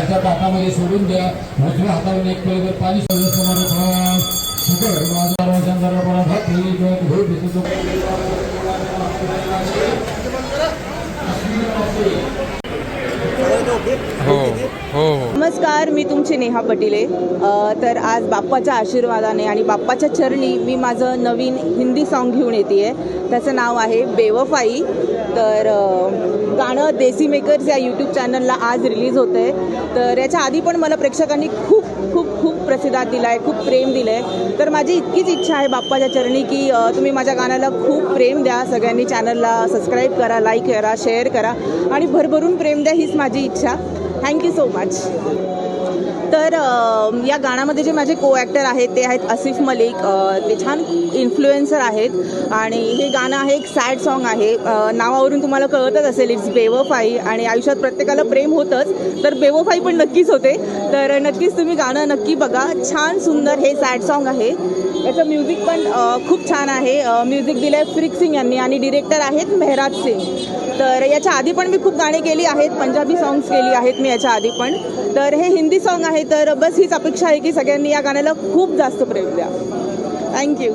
हातामध्ये सोडून द्या. उजव्या हातावर एक पलीकडे पाणी हो हो हो. नमस्कार मी तुमची नेहा पटिले. तर आज बाप्पाच्या आशीर्वादाने आणि बाप्पाच्या चरणी मी माझं नवीन हिंदी सॉन्ग घेऊन येते आहे त्याचं नाव आहे बेवफाई. तर देसी मेकर्स या यूट्यूब चॅनलला आज रिलीज होतं आहे तर याच्या आधी पण मला प्रेक्षकांनी खूप खूप खूप प्रतिसाद दिला आहे खूप प्रेम दिलं आहे तर माझी इतकीच इच्छा आहे बाप्पाच्या चरणी की तुम्ही माझ्या गाण्याला खूप प्रेम द्या. सगळ्यांनी चॅनलला सबस्क्राईब करा लाईक करा शेअर करा. आणि भरभरून प्रेम द्या हीच माझी इच्छा. थँक्यू सो मच तर या गाण्यामध्ये जे माझे को ॲक्टर आहेत ते आहेत आसिफ मलिक ते छान इन्फ्लुएन्सर आहेत. आणि हे गाणं आहे एक सॅड सॉन्ग आहे. नावावरून तुम्हाला कळतच असेल इट्स बेवफाई आणि आयुष्यात प्रत्येकाला प्रेम होतंच तर बेवफाई पण नक्कीच होते. तर नक्कीच तुम्ही गाणं नक्की बघा. छान सुंदर हे सॅड सॉन्ग आहे. याचं म्युझिक पण खूप छान आहे. म्युझिक दिलं आहे फ्रिक सिंग यांनी आणि डिरेक्टर आहेत मेहराज सिंग तर याच्या आधी पण मी खूप गाणी केली आहेत पंजाबी सॉंग्स केली आहेत मी याच्या आधी पण. तर हे हिंदी सॉन्ग आहे तर बस हीच अपेक्षा आहे की सगळ्यांनी या गाण्याला खूप जास्त प्रेम द्या. थँक्यू